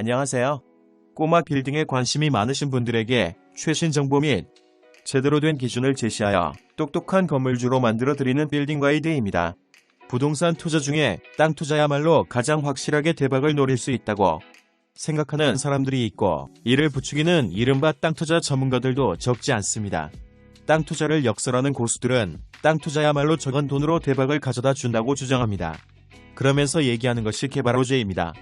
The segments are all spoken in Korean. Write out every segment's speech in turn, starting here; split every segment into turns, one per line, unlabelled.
안녕하세요. 꼬마 빌딩에 관심이 많으신 분들에게 최신 정보 및 제대로 된 기준을 제시하여 똑똑한 건물주로 만들어 드리는 빌딩 가이드입니다. 부동산 투자 중에 땅 투자야말로 가장 확실하게 대박을 노릴 수 있다고 생각하는 사람들이 있고 이를 부추기는 이른바 땅 투자 전문가들도 적지 않습니다. 땅 투자를 역설하는 고수들은 땅 투자야말로 적은 돈으로 대박을 가져다 준다고 주장합니다. 그러면서 얘기하는 것이 개발 호재입니다.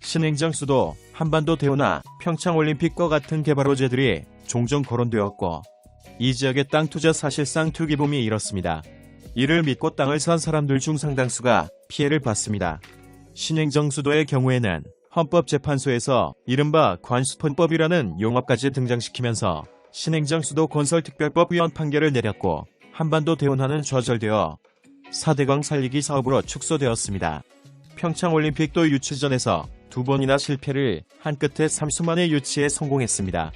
신행정 수도, 한반도 대우나 평창올림픽과 같은 개발 호재들이 종종 거론되었고 이 지역의 땅 투자 사실상 투기붐이 일었습니다. 이를 믿고 땅을 산 사람들 중 상당수가 피해를 봤습니다. 신행정 수도의 경우에는 헌법재판소에서 이른바 관수폰법이라는 용어까지 등장시키면서 신행정 수도 건설특별법 위헌 판결을 내렸고 한반도 대운하는 좌절되어 4대강 살리기 사업으로 축소되었습니다. 평창올림픽도 유치전에서 두 번이나 실패를 한 끝에 3수만에 유치에 성공했습니다.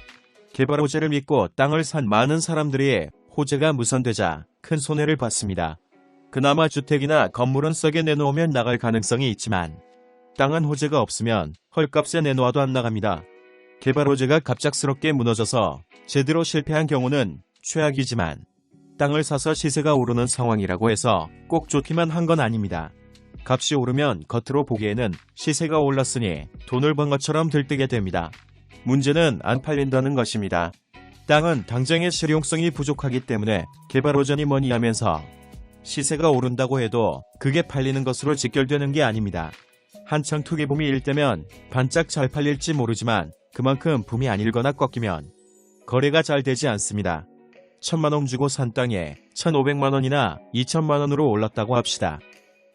개발 호재를 믿고 땅을 산 많은 사람들이 호재가 무산되자 큰 손해를 봤습니다. 그나마 주택이나 건물은 썩게 내놓으면 나갈 가능성이 있지만 땅은 호재가 없으면 헐값에 내놓아도 안 나갑니다. 개발 호재가 갑작스럽게 무너져서 제대로 실패한 경우는 최악이지만 땅을 사서 시세가 오르는 상황이라고 해서 꼭 좋기만 한 건 아닙니다. 값이 오르면 겉으로 보기에는 시세가 올랐으니 돈을 번 것처럼 들뜨게 됩니다. 문제는 안 팔린다는 것입니다. 땅은 당장의 실용성이 부족하기 때문에 개발 호전이 뭐니 하면서 시세가 오른다고 해도 그게 팔리는 것으로 직결되는 게 아닙니다. 한창 투기 붐이 일 때면 반짝 잘 팔릴지 모르지만 그만큼 붐이 아닐거나 꺾이면 거래가 잘 되지 않습니다. 천만원 주고 산 땅에 1,500만원이나 2천만원으로 올랐다고 합시다.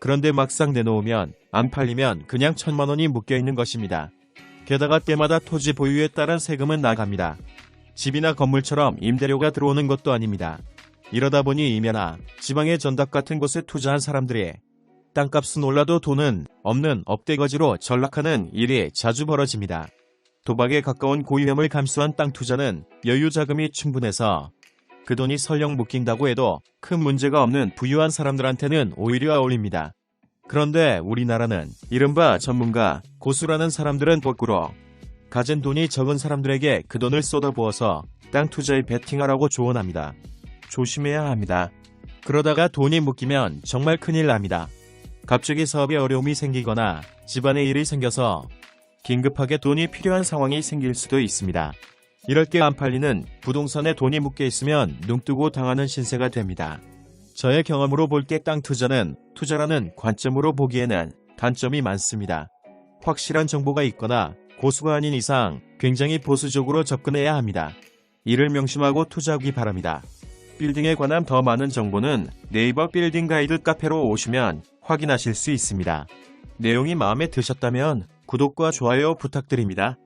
그런데 막상 내놓으면 안 팔리면 그냥 천만 원이 묶여 있는 것입니다. 게다가 때마다 토지 보유에 따른 세금은 나갑니다. 집이나 건물처럼 임대료가 들어오는 것도 아닙니다. 이러다 보니 이면아 지방의 전답 같은 곳에 투자한 사람들이 땅값은 올라도 돈은 없는 업대거지로 전락하는 일이 자주 벌어집니다. 도박에 가까운 고위험을 감수한 땅 투자는 여유 자금이 충분해서 그 돈이 설령 묶인다고 해도 큰 문제가 없는 부유한 사람들한테는 오히려 어울립니다. 그런데 우리나라는 이른바 전문가, 고수라는 사람들은 거꾸로 가진 돈이 적은 사람들에게 그 돈을 쏟아부어서 땅 투자에 베팅하라고 조언합니다. 조심해야 합니다. 그러다가 돈이 묶이면 정말 큰일 납니다. 갑자기 사업에 어려움이 생기거나 집안에 일이 생겨서 긴급하게 돈이 필요한 상황이 생길 수도 있습니다. 이럴 때안 팔리는 부동산에 돈이 묶여 있으면 눈뜨고 당하는 신세가 됩니다. 저의 경험으로 볼때땅 투자는 투자라는 관점으로 보기에는 단점이 많습니다. 확실한 정보가 있거나 고수가 아닌 이상 굉장히 보수적으로 접근해야 합니다. 이를 명심하고 투자하기 바랍니다. 빌딩에 관한 더 많은 정보는 네이버 빌딩 가이드 카페로 오시면 확인하실 수 있습니다. 내용이 마음에 드셨다면 구독과 좋아요 부탁드립니다.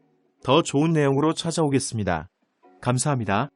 더 좋은 내용으로 찾아오겠습니다. 감사합니다.